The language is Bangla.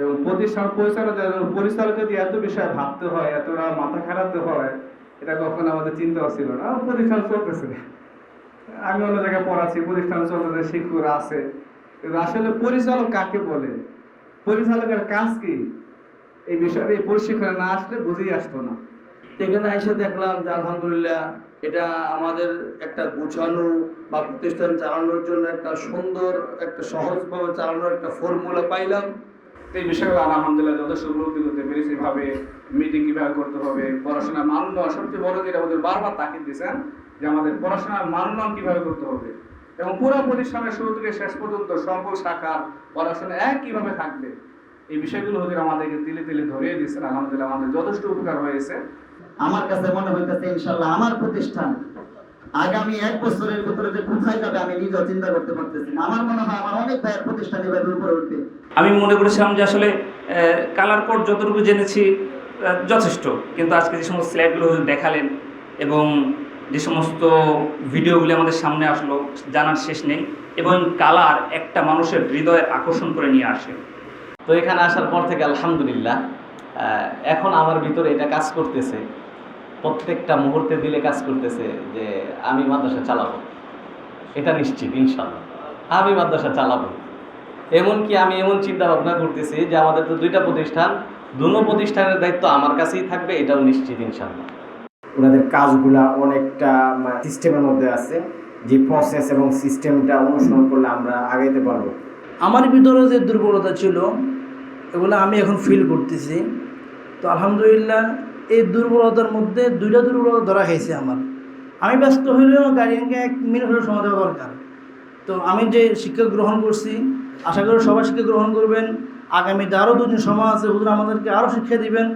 এবং প্রতিষ্ঠান পরিচালক পরিচালক দিয়ে এত বিষয়ে ভাবতে হয়, এতটা মাথা খারাপতে হয়, এটা কখনো আমাদের চিন্তাও ছিল না। প্রতিষ্ঠান চলতেছে। আমি অন্য জায়গায় পড়াচ্ছি, প্রতিষ্ঠান চলতেছে শিক্ষকরা আছে। কিন্তু আসলে পরিচালক কাকে বলে? পরিচালকের কাজ কি? এই বিষয়ে এই প্রশিক্ষণে না আসলে বুঝেই আসতো না। এখানে এসে দেখলাম যে আলহামদুলিল্লাহ এটা আমাদের একটা গুছানো বা প্রতিষ্ঠান চালানোর জন্য একটা সুন্দর, একটা সহজভাবে চালানোর একটা ফর্মুলা পাইলাম। এই বিষয়গুলো আলহামদুলিল্লাহ যথেষ্ট উপলব্ধি করতে পেরেছি ভাবে মিটিং কীভাবে করতে হবে। পড়াশোনার মান উন্নয়ন সবচেয়ে বড় যেটা ওদের বারবার তাকিদ দিয়েছেন যে আমাদের পড়াশোনার মান উন্নয়ন কীভাবে করতে হবে। এবং পুরো প্রতিষ্ঠানের শুরু থেকে শেষ পর্যন্ত সকল শাখার পড়াশোনা এক কীভাবে থাকবে। এই বিষয়গুলো ওদের আমাদেরকে তিলে তিলে ধরিয়ে দিয়েছেন। আলহামদুলিল্লাহ আমাদের যথেষ্ট উপকার হয়েছে। আমার কাছে মনে হইতেছে ইনশাল্লাহ আমার প্রতিষ্ঠান আগামী এক বছরের ভিতরে যে কোথায় যাবে আমি নিজেও চিন্তা করতে পারতেছি না। আমার মনে হয় আমার অনেক ভাইয়ের প্রতিষ্ঠান এভাবে উপরে উঠবে। আমি মনে করেছিলাম যে আসলে কালার কোড যতটুকু জেনেছি যথেষ্ট। কিন্তু আজকে যে সমস্ত স্লাইডগুলো দেখালেন এবং যে সমস্ত ভিডিওগুলি আমাদের সামনে আসলো জানার শেষ নেই। এবং কালার একটা মানুষের হৃদয়ের আকর্ষণ করে নিয়ে আসে। তো এখানে আসার পর থেকে আলহামদুলিল্লাহ আহ, এখন আমার ভিতরে এটা কাজ করতেছে। প্রত্যেকটা মুহূর্তে দিলে কাজ করতেছে যে আমি মাদ্রাসা চালাবো। এটা নিশ্চিত ইনশাল্লাহ আমি মাদ্রাসা চালাবো। এমনকি আমি এমন চিন্তা ভাবনা করতেছি যে আমাদের তো দুইটা প্রতিষ্ঠান দুটো প্রতিষ্ঠানের দায়িত্ব আমার কাছেই থাকবে এটাও নিশ্চিত ইনশাল্লাহ ওনাদের কাজগুলা অনেকটা সিস্টেমের মধ্যে আছে যে প্রসেস এবং সিস্টেমটা অনুসরণ করলে আমরা আগাইতে পারব। আমার ভিতরে যে দুর্বলতা ছিল এগুলো আমি এখন ফিল করতেছি। তো আলহামদুলিল্লাহ এই দুর্বলতার মধ্যে দুইটা দুর্বলতা ধরা খাইছে আমার। আমি ব্যস্ত হইলেও গার্ডিয়ানকে এক মিনিট হলেও সময় দেওয়া দরকার। তো আমি যে শিক্ষা গ্রহণ করছি, আশা করি সবাই শিক্ষা গ্রহণ করবেন। আগামীতে আরও দুদিন সময় আছে, হুজুর আমাদেরকে আরও শিক্ষা দিবেন।